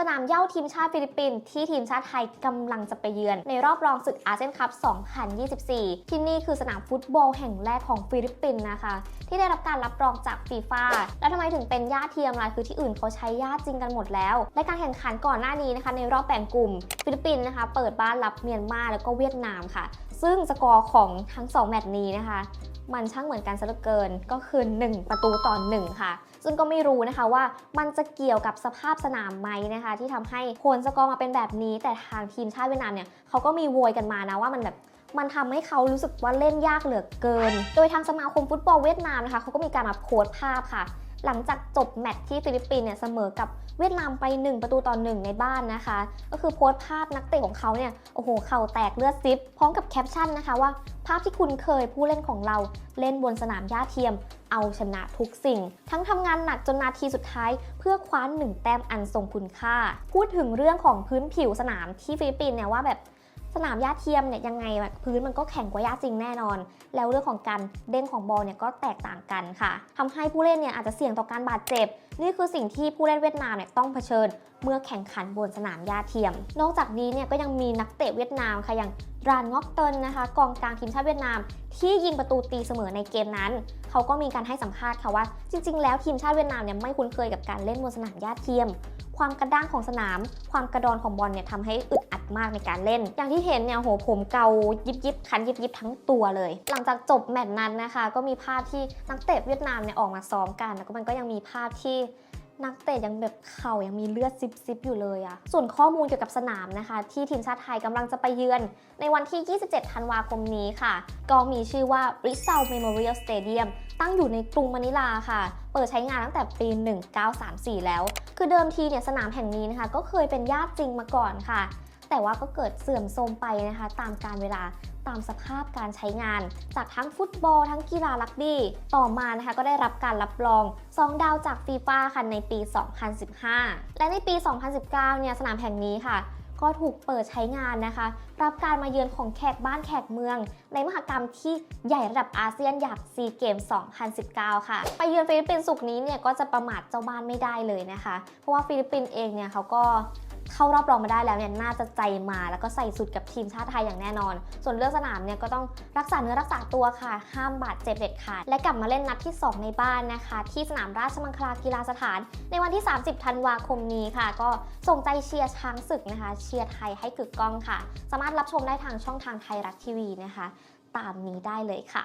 สนามเย้าทีมชาติฟิลิปปินส์ที่ทีมชาติไทยกำลังจะไปเยือน ในรอบรองศึกอาเซียนคัพ 2024 ที่นี่คือสนามฟุตบอลแห่งแรกของฟิลิปปินส์นะคะ ที่ได้รับการรับรองจากฟีฟ่าแล้วทำไมถึงเป็นหญ้าเทียมล่ะคือที่อื่นเขาใช้หญ้าจริงกันหมดแล้ว และการแข่งขันก่อนหน้านี้นะคะ ในรอบแบ่งกลุ่ม ฟิลิปปินส์นะคะ เปิดบ้านรับเมียนมาแล้วก็เวียดนามค่ะ ซึ่งสกอร์ของทั้งสองแมตช์นี้นะคะ มันช่างเหมือนกันซะเหลือเกินก็คือ 1 ประตูต่อ 1 ค่ะ ซึ่งก็ไม่รู้นะคะว่ามันจะเกี่ยวกับสภาพสนามไหมนะคะ ที่ทำให้ผลสกอร์มาเป็นแบบนี้ แต่ทางทีมชาติเวียดนามเนี่ยเขาก็มีโวยกันมานะว่ามันแบบมันทำให้เขารู้สึกว่าเล่นยากเหลือเกิน โดยทางสมาคมฟุตบอลเวียดนามนะคะเขาก็มีการมาโพสต์ภาพค่ะ หลังจากจบแมตช์ที่ฟิลิปปินส์เนี่ยเสมอกับเวียดนามไป 1 ประตูต่อ1ในบ้านนะคะ ก็คือโพสต์ภาพนักเตะของเขาเนี่ยโอ้โหเข่าแตกเลือดซิบพร้อมกับแคปชั่นนะคะว่า ภาพที่คุณเคยผู้เล่นของเราเล่นบนสนามหญ้าเทียม เอาชนะทุกสิ่ง ทั้งทำงานหนักจนนาทีสุดท้าย เพื่อคว้าหนึ่งแต้มอันทรงคุณค่า พูดถึงเรื่องของพื้นผิวสนามที่ฟิลิปปินส์เนี่ยว่าแบบ สนามหญ้าเทียมเนี่ยยังไงแบบพื้นมันก็แข็งกว่าหญ้าจริงแน่นอน แล้วเรื่องของการเด้งของบอลเนี่ยก็แตกต่างกันค่ะทำให้ผู้เล่นเนี่ยอาจจะเสี่ยงต่อการบาดเจ็บ นี่คือสิ่งที่ผู้เล่นเวียดนามเนี่ยต้องเผชิญเมื่อแข่งขันบนสนามหญ้าเทียม นอกจากนี้เนี่ยก็ยังมีนักเตะเวียดนามค่ะอย่างรานงอกเตินนะคะ กองกลางทีมชาติเวียดนาม ที่ยิงประตูตีเสมอในเกมนั้น เขาก็มีการให้สัมภาษณ์ค่ะว่า จริง ๆ แล้วทีมชาติเวียดนามเนี่ยไม่คุ้นเคยกับการเล่นบนสนามหญ้าเทียม ความกระด้างของสนาม ความกระดอนของบอลเนี่ยทำให้อึดอัดมากในการเล่น อย่างที่เห็นเนี่ยโหผมเกายิบยิบคันยิบยิบทั้งตัวเลย หลังจากจบแมตช์นั้นนะคะ ก็มีภาพที่นักเตะเวียดนามเนี่ยออกมาซ้อมกัน แล้วก็มันก็ยังมีภาพที่ นักเตะยังแบบเข่ายังมีเลือดซิบซิบอยู่เลยอะส่วนข้อมูลเกี่ยวกับสนามนะคะ ที่ทีมชาติไทยกำลังจะไปเยือน ในวันที่ 27 ธันวาคมนี้ค่ะ ก็มีชื่อว่า r i s a l Memorial Stadium ตั้งอยู่ในกรุงมะนิลาค่ะ เปิดใช้งานตั้งแต่ปี 1934 แล้ว คือเดิมทีเนี่ยสนามแห่งนี้นะคะ ก็เคยเป็นญาติจริงมาก่อนค่ะ แต่ว่าก็เกิดเสื่อมโทรมไปนะคะ ตามการเวลาตามสภาพการใช้งาน จากทั้งฟุตบอล ทั้งกีฬารักบี้ ต่อมานะคะก็ได้รับการรับรอง 2 ดาวจากฟีฟ่าค่ะในปี 2015 และในปี 2019 เนี่ยสนามแห่งนี้ค่ะ ก็ถูกเปิดใช้งานนะคะ รับการมาเยือนของแขกบ้านแขกเมือง ในมหกรรมที่ใหญ่ระดับอาเซียนอย่างซีเกม 2019 ค่ะ ไปเยือนฟิลิปปินส์สุกร์นี้เนี่ยก็จะประมาทเจ้าบ้านไม่ได้เลยนะคะ เพราะว่าฟิลิปปินส์เองเนี่ยเขาก็ เข้ารอบรองมาได้แล้วเนี่ยน่าจะใจมา แล้วก็ใส่สุดกับทีมชาติไทยอย่างแน่นอน ส่วนเรื่องสนามเนี่ยก็ต้องรักษาเนื้อรักษาตัวค่ะ ห้ามบาดเจ็บเด็ดขาดและกลับมาเล่นนัดที่ 2 ในบ้านนะคะ ที่สนามราชมังคลากีฬาสถาน ในวันที่ 30 ธันวาคมนี้ค่ะ ก็ส่งใจเชียร์ช้างศึกนะคะ เชียร์ไทยให้กึกก้องค่ะ สามารถรับชมได้ทางช่องทางไทยรัฐทีวีนะคะ ตามนี้ได้เลยค่ะ